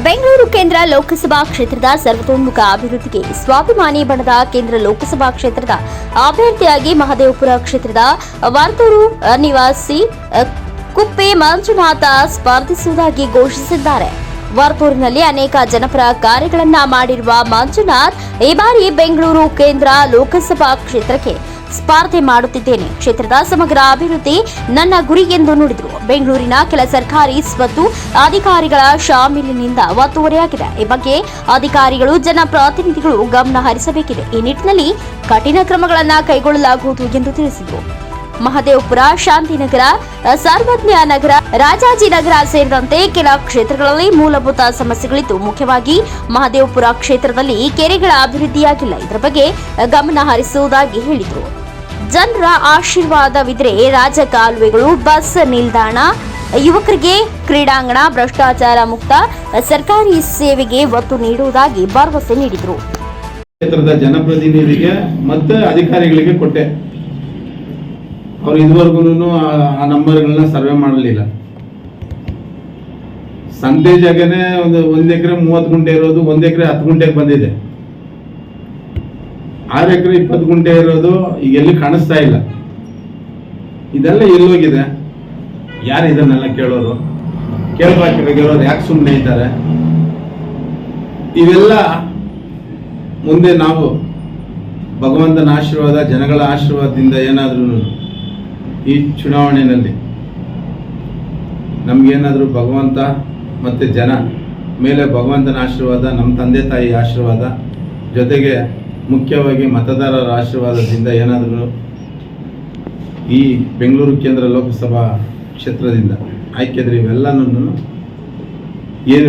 ಬೆಂಗಳೂರು ಕೇಂದ್ರ ಲೋಕಸಭಾ ಕ್ಷೇತ್ರದ ಸರ್ವತೋಮುಖ ಅಭಿವೃದ್ಧಿಗೆ ಸ್ವಾಭಿಮಾನಿ ಬಣದ ಕೇಂದ್ರ ಲೋಕಸಭಾ ಕ್ಷೇತ್ರದ ಅಭ್ಯರ್ಥಿಯಾಗಿ ಮಹದೇವಪುರ ಕ್ಷೇತ್ರದ ವರ್ತೂರು ನಿವಾಸಿ ಕುಪ್ಪೆ ಮಂಜುನಾಥ ಸ್ಪರ್ಧಿಸುವುದಾಗಿ ಘೋಷಿಸಿದ್ದಾರೆ. ವರ್ತೂರಿನಲ್ಲಿ ಅನೇಕ ಜನಪರ ಕಾರ್ಯಗಳನ್ನು ಮಾಡಿರುವ ಮಂಜುನಾಥ್ ಈ ಬಾರಿ ಬೆಂಗಳೂರು ಕೇಂದ್ರ ಲೋಕಸಭಾ ಕ್ಷೇತ್ರಕ್ಕೆ ಸ್ಪರ್ಧೆ ಮಾಡುತ್ತಿದ್ದೇನೆ. ಕ್ಷೇತ್ರದ ಸಮಗ್ರ ಅಭಿವೃದ್ಧಿ ನನ್ನ ಗುರಿ ಎಂದು ನುಡಿದರು. ಬೆಂಗಳೂರಿನ ಕೆಲ ಸರ್ಕಾರಿ ಸ್ವತ್ತು ಅಧಿಕಾರಿಗಳ ಶಾಮೀಲಿನಿಂದ ಒತ್ತುವರಿಯಾಗಿದೆ. ಈ ಬಗ್ಗೆ ಅಧಿಕಾರಿಗಳು, ಜನಪ್ರತಿನಿಧಿಗಳು ಗಮನ ಹರಿಸಬೇಕಿದೆ. ಈ ನಿಟ್ಟಿನಲ್ಲಿ ಕಠಿಣ ಕ್ರಮಗಳನ್ನು ಕೈಗೊಳ್ಳಲಾಗುವುದು ಎಂದು ತಿಳಿಸಿದರು. ಮಹದೇವಪುರ, ಶಾಂತಿನಗರ, ಸರ್ವಜ್ಞ ನಗರ ರಾಜಾಜಿನಗರ ಸೇರಿದಂತೆ ಕೆಲ ಕ್ಷೇತ್ರಗಳಲ್ಲಿ ಮೂಲಭೂತ ಸಮಸ್ಯೆಗಳಿದ್ದು, ಮುಖ್ಯವಾಗಿ ಮಹದೇವಪುರ ಕ್ಷೇತ್ರದಲ್ಲಿ ಕೆರೆಗಳ ಅಭಿವೃದ್ಧಿಯಾಗಿಲ್ಲ. ಇದರ ಬಗ್ಗೆ ಗಮನ ಹರಿಸುವುದಾಗಿ ಹೇಳಿದರು. ಜನರ ಆಶೀರ್ವಾದವಿದ್ರೆ ರಾಜಕಾಲುವೆಗಳು ಬಸ್ ನಿಲ್ದಾಣ, ಯುವಕರಿಗೆ ಕ್ರೀಡಾಂಗಣ, ಭ್ರಷ್ಟಾಚಾರ ಮುಕ್ತ, ಸರ್ಕಾರಿ ಸೇವೆಗೆ ಒತ್ತು ನೀಡುವುದಾಗಿ ಭರವಸೆ ನೀಡಿದರು. ಕ್ಷೇತ್ರದ ಜನಪ್ರತಿನಿಧಿಗೆ ಮತ್ತು ಅಧಿಕಾರಿಗಳಿಗೆ ಕೊಟ್ಟೆ. ಅವರು ಇದುವರೆಗೂ ಆ ನಂಬರ್ಗಳನ್ನ ಸರ್ವೆ ಮಾಡಲಿಲ್ಲ. ಸಂತೆ ಜಾಗನೇ ಒಂದು ಒಂದು ಎಕರೆ ಮೂವತ್ತು ಗುಂಟೆ ಇರೋದು, ಒಂದು ಎಕರೆ ಹತ್ತು ಗುಂಟೆಗೆ ಬಂದಿದೆ. ಆರು ಎಕರೆ ಇಪ್ಪತ್ತು ಗುಂಟೆ ಇರೋದು ಈಗ ಎಲ್ಲಿ ಕಾಣಿಸ್ತಾ ಇಲ್ಲ. ಇದೆಲ್ಲ ಎಲ್ಲೋಗಿದೆ. ಯಾರು ಇದನ್ನೆಲ್ಲ ಕೇಳೋರು ಕೇಳೋರು ಯಾಕೆ ಸುಮ್ಮನೆ ಇದ್ದಾರೆ? ಇವೆಲ್ಲ ಮುಂದೆ ನಾವು ಭಗವಂತನ ಆಶೀರ್ವಾದ, ಜನಗಳ ಆಶೀರ್ವಾದದಿಂದ ಏನಾದರೂ ಈ ಚುನಾವಣೆಯಲ್ಲಿ ನಮಗೇನಾದರೂ ಭಗವಂತ ಮತ್ತು ಜನ ಮೇಲೆ ಭಗವಂತನ ಆಶೀರ್ವಾದ ನಮ್ಮ ತಂದೆ ತಾಯಿ ಆಶೀರ್ವಾದ ಜೊತೆಗೆ ಮುಖ್ಯವಾಗಿ ಮತದಾರರ ಆಶೀರ್ವಾದದಿಂದ ಏನಾದರೂ ಈ ಬೆಂಗಳೂರು ಕೇಂದ್ರ ಲೋಕಸಭಾ ಕ್ಷೇತ್ರದಿಂದ ಆಯ್ಕೆದ್ರೆ ಇವೆಲ್ಲನೂ ಏನು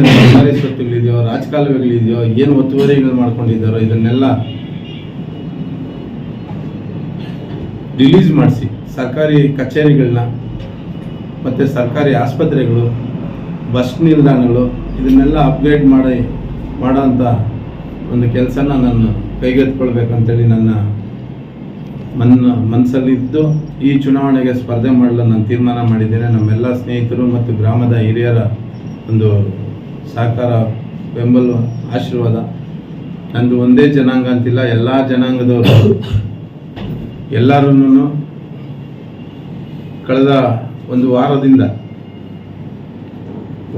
ಸ್ವತ್ತುಗಳಿದೆಯೋ ರಾಜಕಾಲುವೆಗಳಿದೆಯೋ, ಏನು ಒತ್ತುವರಿಗಳು ಮಾಡ್ಕೊಂಡಿದ್ದಾರೋ ಇದನ್ನೆಲ್ಲ ರಿಲೀಸ್ ಮಾಡಿಸಿ ಸರ್ಕಾರಿ ಕಚೇರಿಗಳನ್ನ ಮತ್ತು ಸರ್ಕಾರಿ ಆಸ್ಪತ್ರೆಗಳು, ಬಸ್ ನಿಲ್ದಾಣಗಳು, ಇದನ್ನೆಲ್ಲ ಅಪ್ಗ್ರೇಡ್ ಮಾಡಿ ಮಾಡೋಂಥ ಒಂದು ಕೆಲಸನ ನಾನು ಕೈಗೆತ್ಕೊಳ್ಬೇಕಂತೇಳಿ ನನ್ನ ಮನ್ನ ಮನಸ್ಸಲ್ಲಿದ್ದು ಈ ಚುನಾವಣೆಗೆ ಸ್ಪರ್ಧೆ ಮಾಡಲು ನಾನು ತೀರ್ಮಾನ ಮಾಡಿದ್ದೇನೆ. ನಮ್ಮೆಲ್ಲ ಸ್ನೇಹಿತರು ಮತ್ತು ಗ್ರಾಮದ ಹಿರಿಯರ ಒಂದು ಸಹಕಾರ ಬೆಂಬಲ ಆಶೀರ್ವಾದ. ನಂದು ಒಂದೇ ಜನಾಂಗ ಅಂತಿಲ್ಲ, ಎಲ್ಲ ಜನಾಂಗದವರು ಎಲ್ಲರೂ ಕಳೆದ ಒಂದು ವಾರದಿಂದ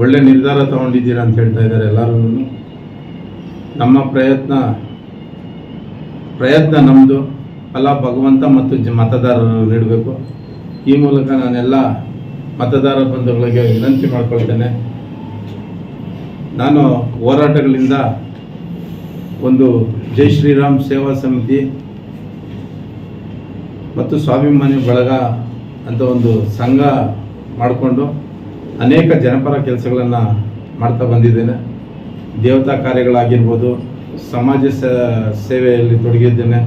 ಒಳ್ಳೆ ನಿರ್ಧಾರ ತಗೊಂಡಿದ್ದೀರಾ ಅಂತ ಹೇಳ್ತಾ ಇದ್ದಾರೆ ಎಲ್ಲರೂ ನಮ್ಮ ಪ್ರಯತ್ನ ಪ್ರಯತ್ನ ನಮ್ಮದು ಫಲ ಭಗವಂತ ಮತ್ತು ಜ ಮತದಾರರು ನೀಡಬೇಕು. ಈ ಮೂಲಕ ನಾನೆಲ್ಲ ಮತದಾರ ಬಂಧುಗಳಿಗೆ ವಿನಂತಿ ಮಾಡಿಕೊಳ್ತೇನೆ. ನಾನು ಹೋರಾಟಗಳಿಂದ ಒಂದು ಜೈ ಶ್ರೀರಾಮ್ ಸೇವಾ ಸಮಿತಿ ಮತ್ತು ಸ್ವಾಭಿಮಾನಿ ಬಳಗ ಅಂತ ಒಂದು ಸಂಘ ಮಾಡಿಕೊಂಡು ಅನೇಕ ಜನಪರ ಕೆಲಸಗಳನ್ನು ಮಾಡ್ತಾ ಬಂದಿದ್ದೇನೆ. ದೇವತಾ ಕಾರ್ಯಗಳಾಗಿರ್ಬೋದು, ಸಮಾಜ ಸೇವೆಯಲ್ಲಿ ತೊಡಗಿದ್ದೇನೆ.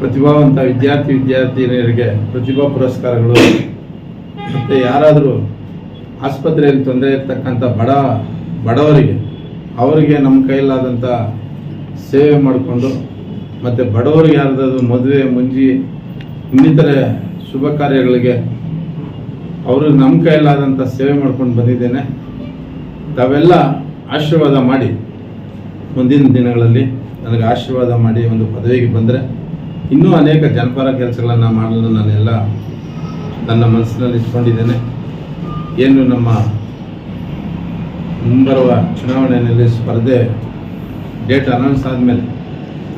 ಪ್ರತಿಭಾವಂತ ವಿದ್ಯಾರ್ಥಿ ವಿದ್ಯಾರ್ಥಿನಿಯರಿಗೆ ಪ್ರತಿಭಾ ಪುರಸ್ಕಾರಗಳು. ಮತ್ತು ಯಾರಾದರೂ ಆಸ್ಪತ್ರೆಯಲ್ಲಿ ತೊಂದರೆ ಇರ್ತಕ್ಕಂಥ ಬಡ, ಬಡವರಿಗೆ, ಅವರಿಗೆ ನಮ್ಮ ಕೈಲಾದಂಥ ಸೇವೆ ಮಾಡಿಕೊಂಡು, ಮತ್ತು ಬಡವರಿಗೆ ಯಾರ್ದಾದ್ರು ಮದುವೆ, ಮುಂಜಿ, ಇನ್ನಿತರೆ ಶುಭ ಕಾರ್ಯಗಳಿಗೆ ಅವರು ನಮ್ಮ ಕೈಲಾದಂಥ ಸೇವೆ ಮಾಡ್ಕೊಂಡು ಬಂದಿದ್ದೇನೆ. ತಾವೆಲ್ಲ ಆಶೀರ್ವಾದ ಮಾಡಿ ಮುಂದಿನ ದಿನಗಳಲ್ಲಿ ನನಗೆ ಆಶೀರ್ವಾದ ಮಾಡಿ ಒಂದು ಪದವಿಗೆ ಬಂದರೆ ಇನ್ನೂ ಅನೇಕ ಜನಪರ ಕೆಲಸಗಳನ್ನು ಮಾಡಲು ನಾನೆಲ್ಲ ನನ್ನ ಮನಸ್ಸಿನಲ್ಲಿ ಇಟ್ಕೊಂಡಿದ್ದೇನೆ. ಏನು ನಮ್ಮ ಮುಂಬರುವ ಚುನಾವಣೆಯಲ್ಲಿ ಸ್ಪರ್ಧೆ ಡೇಟ್ ಅನೌನ್ಸ್ ಆದಮೇಲೆ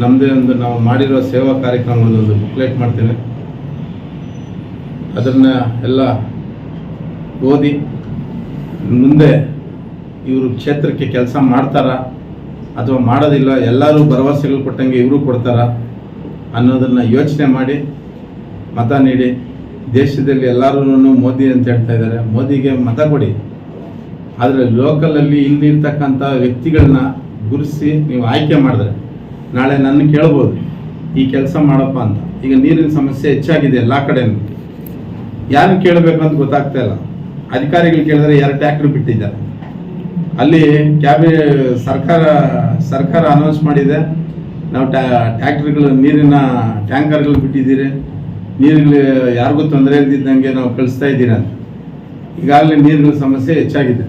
ನಮ್ಮದೇ ಒಂದು ನಾವು ಮಾಡಿರೋ ಸೇವಾ ಕಾರ್ಯಕ್ರಮಗಳೊಂದು ಬುಕ್ಲೆಟ್ ಮಾಡ್ತೇನೆ. ಅದನ್ನು ಎಲ್ಲ ಓದಿ ಮುಂದೆ ಇವರು ಕ್ಷೇತ್ರಕ್ಕೆ ಕೆಲಸ ಮಾಡ್ತಾರಾ ಅಥವಾ ಮಾಡೋದಿಲ್ಲ, ಎಲ್ಲರೂ ಭರವಸೆಗಳು ಕೊಟ್ಟಂಗೆ ಇವರು ಕೊಡ್ತಾರಾ ಅನ್ನೋದನ್ನು ಯೋಚನೆ ಮಾಡಿ ಮತ ನೀಡಿ. ದೇಶದಲ್ಲಿ ಎಲ್ಲರೂ ಮೋದಿ ಅಂತ ಹೇಳ್ತಾ ಇದ್ದಾರೆ. ಮೋದಿಗೆ ಮತ ಕೊಡಿ. ಆದರೆ ಲೋಕಲಲ್ಲಿ ಇಲ್ಲಿರ್ತಕ್ಕಂಥ ವ್ಯಕ್ತಿಗಳನ್ನ ಗುರುಸಿ ನೀವು ಆಯ್ಕೆ ಮಾಡಿದ್ರೆ, ನಾಳೆ ನನ್ನ ಕೇಳ್ಬೋದು, ಈ ಕೆಲಸ ಮಾಡಪ್ಪ ಅಂತ. ಈಗ ನೀರಿನ ಸಮಸ್ಯೆ ಹೆಚ್ಚಾಗಿದೆ ಎಲ್ಲ ಕಡೆನೂ. ಯಾರು ಕೇಳಬೇಕು ಅಂತ ಗೊತ್ತಾಗ್ತಾ ಇಲ್ಲ. ಅಧಿಕಾರಿಗಳು ಕೇಳಿದ್ರೆ ಎರಡು ಟ್ಯಾಕ್ಟ್ರ್ ಬಿಟ್ಟಿದ್ದಾರೆ. ಅಲ್ಲಿ ಕ್ಯಾಬಿ ಸರ್ಕಾರ ಸರ್ಕಾರ ಅನೌನ್ಸ್ ಮಾಡಿದೆ. ನಾವು ಟ್ಯಾಕ್ಟ್ರಿಗಳು, ನೀರಿನ ಟ್ಯಾಂಕರ್ಗಳು ಬಿಟ್ಟಿದ್ದೀರಿ. ನೀರುಗಳು ಯಾರಿಗೂ ತೊಂದರೆ ಇದ್ದಿದ್ದಂಗೆ ನಾವು ಕಳಿಸ್ತಾ ಇದ್ದೀರ ಈಗಾಗಲೇ ನೀರಿನ ಸಮಸ್ಯೆ ಹೆಚ್ಚಾಗಿದೆ.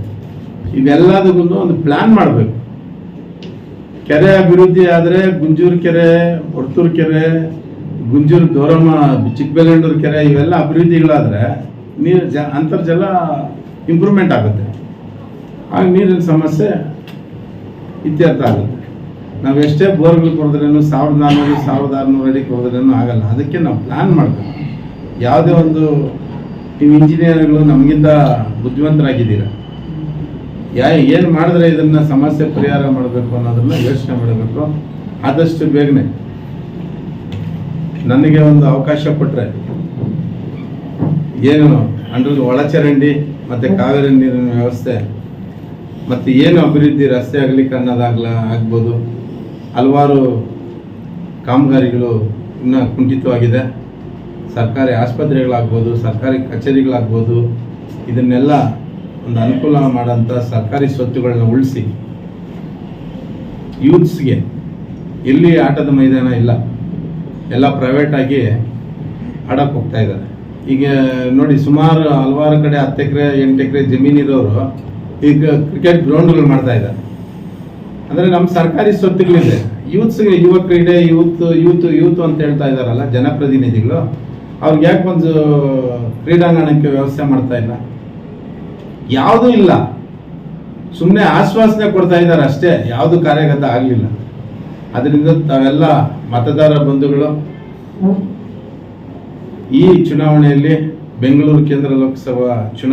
ಇವೆಲ್ಲದಕ್ಕೂ ಒಂದು ಪ್ಲ್ಯಾನ್ ಮಾಡಬೇಕು. ಕೆರೆ ಅಭಿವೃದ್ಧಿ ಆದರೆ ಗುಂಜೂರು ಕೆರೆ ಹೊರ್ತೂರು ಕೆರೆ, ಗುಂಜೂರು ದೋರಮ್ಮ ಚಿಕ್ಕಬೇಗಂಡೂರು ಕೆರೆ, ಇವೆಲ್ಲ ಅಭಿವೃದ್ಧಿಗಳಾದರೆ ನೀರು ಜ, ಅಂತರ್ಜಲ ಇಂಪ್ರೂವ್ಮೆಂಟ್ ಆಗುತ್ತೆ. ಆಗ ನೀರಿನ ಸಮಸ್ಯೆ ಇತ್ಯರ್ಥ ಆಗುತ್ತೆ. ನಾವು ಎಷ್ಟೇ ಬೋರ್ಗಳು ಕೊಡಿದ್ರೇನು ಸಾವಿರದ ನಾನ್ನೂರು ಸಾವಿರದ ಆರುನೂರು ಅಡಿಗೆ ಹೋದ್ರೇನು ಆಗಲ್ಲ. ಅದಕ್ಕೆ ನಾವು ಪ್ಲ್ಯಾನ್ ಮಾಡಬೇಕು. ಯಾವುದೇ ಒಂದು ನೀವು ಇಂಜಿನಿಯರ್ಗಳು ನಮಗಿಂತ ಬುದ್ಧಿವಂತರಾಗಿದ್ದೀರ? ಯಾ ಏನು ಮಾಡಿದ್ರೆ ಇದನ್ನು ಸಮಸ್ಯೆ ಪರಿಹಾರ ಮಾಡಬೇಕು ಅನ್ನೋದನ್ನು ಯೋಚನೆ ಮಾಡಬೇಕು? ಆದಷ್ಟು ಬೇಗನೆ. ನನಗೆ ಒಂದು ಅವಕಾಶ ಕೊಟ್ಟರೆ ಏನು? ಅಂದ್ರೆ ಒಳಚರಂಡಿ ಮತ್ತು ಕಾವೇರಿ ನೀರಿನ ವ್ಯವಸ್ಥೆ ಮತ್ತು ಏನು ಅಭಿವೃದ್ಧಿ ರಸ್ತೆ ಅಗಲೀಕರಣದಾಗ್ಲ ಆಗ್ಬೋದು. ಹಲವಾರು ಕಾಮಗಾರಿಗಳು ಇನ್ನೂ ಕುಂಠಿತವಾಗಿದೆ. ಸರ್ಕಾರಿ ಆಸ್ಪತ್ರೆಗಳಾಗ್ಬೋದು, ಸರ್ಕಾರಿ ಕಚೇರಿಗಳಾಗ್ಬೋದು, ಇದನ್ನೆಲ್ಲ ಒಂದು ಅನುಕೂಲ ಮಾಡೋಂಥ ಸರ್ಕಾರಿ ಸ್ವತ್ತುಗಳನ್ನ ಉಳಿಸಿ, ಯೂತ್ಸ್ಗೆ ಎಲ್ಲಿ ಆಟದ ಮೈದಾನ ಇಲ್ಲ, ಎಲ್ಲ ಪ್ರೈವೇಟಾಗಿ ಆಡಕ್ಕೆ ಹೋಗ್ತಾ ಇದ್ದಾರೆ. ಈಗ ನೋಡಿ ಸುಮಾರು ಹಲವಾರು ಕಡೆ ಹತ್ತು ಎಕರೆ, ಎಂಟು ಎಕರೆ ಜಮೀನಿರೋರು ಈಗ ಕ್ರಿಕೆಟ್ ಗ್ರೌಂಡ್ಗಳು ಮಾಡ್ತಾ ಇದ್ದಾರೆ. ಅಂದರೆ ನಮ್ಮ ಸರ್ಕಾರಿ ಸ್ವತ್ತುಗಳಿದೆ. ಯೂತ್ಸ್ಗೆ ಯುವ ಕ್ರೀಡೆ ಯೂತ್ ಯೂತ್ ಯೂತ್ ಅಂತ ಹೇಳ್ತಾ ಇದ್ದಾರಲ್ಲ ಜನಪ್ರತಿನಿಧಿಗಳು, ಅವ್ರಿಗೆ ಯಾಕೆ ಒಂದು ಕ್ರೀಡಾಂಗಣಕ್ಕೆ ವ್ಯವಸ್ಥೆ ಮಾಡ್ತಾ ಇಲ್ಲ? ಯಾವುದೂ ಇಲ್ಲ. ಸುಮ್ಮನೆ ಆಶ್ವಾಸನೆ ಕೊಡ್ತಾ ಇದ್ದಾರೆ ಅಷ್ಟೇ, ಯಾವುದು ಕಾರ್ಯಗತ ಆಗಲಿಲ್ಲ. ಅದರಿಂದ ತಾವೆಲ್ಲ ಮತದಾರ ಬಂಧುಗಳು, ಈ ಚುನಾವಣೆಯಲ್ಲಿ ಬೆಂಗಳೂರು ಕೇಂದ್ರ ಲೋಕಸಭಾ ಚುನಾವಣೆ